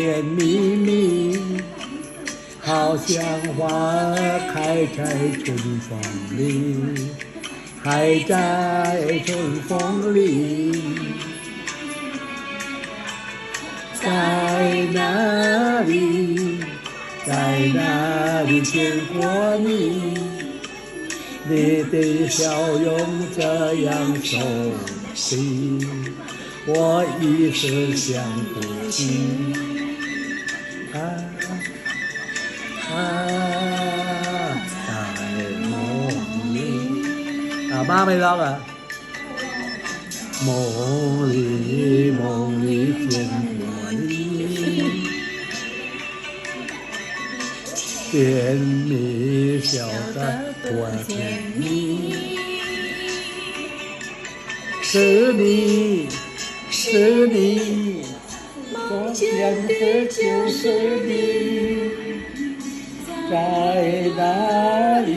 甜蜜蜜，好像花开在春风里，开在春风里，在哪里，在哪里见过你？你的笑容这样熟悉，我一时想不起。啊啊！在梦里，啊妈没唠啊，梦里梦里见着你，甜蜜笑得多甜蜜，是你，是你。见的就是你，在哪里，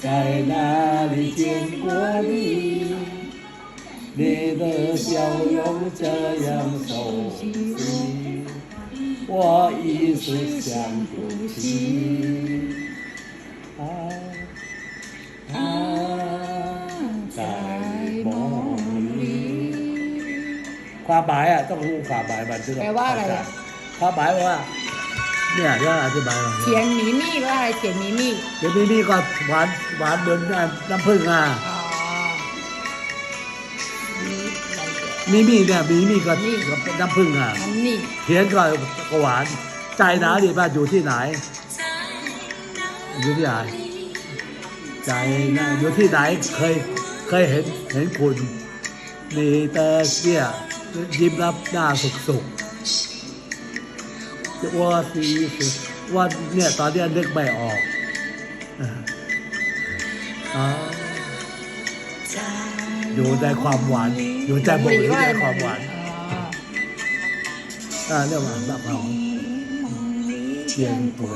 在哪里见过你？你？的笑容这样熟悉，我一时想不起。 ความหมายอะต้องรู้ความหมายมันถึงจะแปลว่าอะไรอะ ความหมายว่า เนี่ยจะอธิบายว่าเขียนหมีมี่ว่าอะไรเขียนหมีมี่เดี๋ยวนี้นี่ก็หวานหวานเหมือนน้ำผึ้งอะอ๋อนี่อะไรเมีมีเนี่ยมีมีก็มี น้ำผึ้งอะอันนี้เขียนก็ก็หวานใจหนาดีป่ะอยู่ที่ไหน อยู่ที่ไหนใจนะอยู่ที่ไหนเคยเคยเห็นเห็นคุณมีแต่เนี่ย ยิ้มรับหน้าสุกสุกจะว่าสีสุดว่าเนี่ยตอนเนี้ยนึกไม่ออกอ่าอ๋ออยู่ในความหวาน อยู่ใจบอกอยู่ในความหวาน อ๋อ อ่าเรียกว่าแบบเราเทียนตัว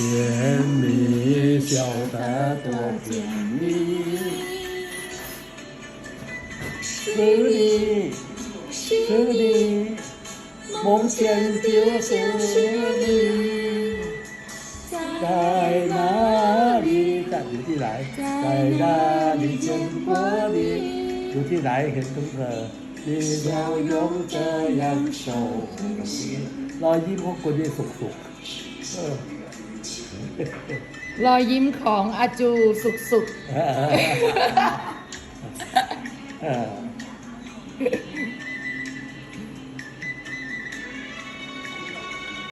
甜蜜笑得多甜蜜， ซื้อดีซื้อดีมงเชียนเจียวซื้อดีใจนาดีจัดอยู่ที่ไหนอยู่ที่ไหนเห็นทุกเธอดีเดีวยงเจยังโชว์รอยยิ้มของคุขอยิ้มาจูสุกสุ 嗯。